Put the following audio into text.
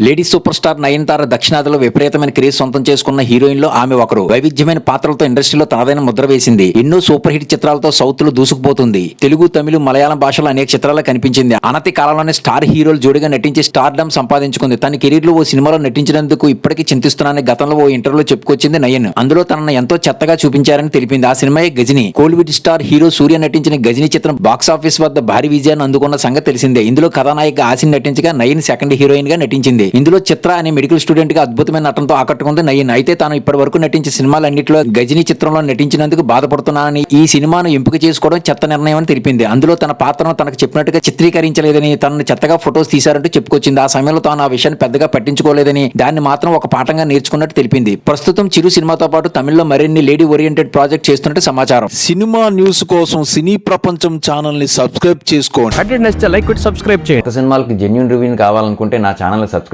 Lady super star Nayanthara దక్షిణాదిలో విపరీతమైన craze సొంతం చేసుకున్న హీరోయిన్లో ఆమె ఒకరు. వైవిధ్యమైన పాత్రలతో ఇండస్ట్రీలో తనదైన ముద్ర వేసింది. ఎన్నో సూపర్ హిట్ చిత్రాలతో సౌత్లో దూసుకుపోతుంది. తెలుగు తమిళ మలయాళం భాషలో అనేక చిత్రాల్లో కనిపించింది. అనతి కాలంలోనే స్టార్ హీరోలు జోడిగా నటించి స్టార్ డమ్ సంపాదించుకుంది. తన కెరీర్లో ఓ సినిమాలో నటించినందుకు ఇప్పటికీ చింతిస్తున్నానని గతంలో ఓ ఇంటర్వ్యూలో చెప్పుకొచ్చింది నయన్. అందులో తనను ఎంతో చెత్తగా చూపించారని తెలిపింది. ఆ సినిమాయే గజని. కోల్విడ్ స్టార్ హీరో సూర్య నటించిన గజని చిత్రం బాక్స్ ఆఫీస్ వద్ద భారీ విజయాన్ని అందుకున్న సంగతి తెలిసిందే. ఇందులో కథానాయిక ఆసిన్ నటించగా నయన్ సెకండ్ హీరోయిన్గా నటించింది. ఇందులో చిత్ర అనే మెడికల్ స్టూడెంట్గా అద్భుతమైన నటనతో ఆకట్టుకుంది నయన్. అయితే తాను ఇప్పటి వరకు నటించిన సినిమాలన్నింటిలో గజని చిత్రంలో నటించినందుకు బాధపడుతున్నానని ఈ సినిమాను ఎంపిక చేసుకోవడం చెత్త నిర్ణయం అని తెలిపింది. అందులో తన పాత్రను తనకు చెప్పినట్టుగా చిత్రీకరించలేదని తనను చెత్తగా ఫొటోస్ తీశారంటూ చెప్పుకొచ్చింది. ఆ సమయంలో తాను ఆ విషయాన్ని పెద్దగా పట్టించుకోలేదని దాన్ని మాత్రం ఒక పాఠంగా నేర్చుకున్నట్టు తెలిపింది. ప్రస్తుతం చిరు సినిమాతో పాటు తమిళ్ళో మరిన్ని లేడీ ఓరియంటెడ్ ప్రాజెక్ట్ చేస్తున్నట్టు సమాచారం. సినిమా న్యూస్ కోసం సినీ ప్రపంచం ఛానల్ని సబ్స్క్రైబ్ చేసుకోండి. లైక్ సబ్స్క్రైబ్ చేయండి సినిమాలకి జెన్యున్ రివ్యూని కావాలనుకుంటే నా ఛానల్ సబ్స్క్రైబ్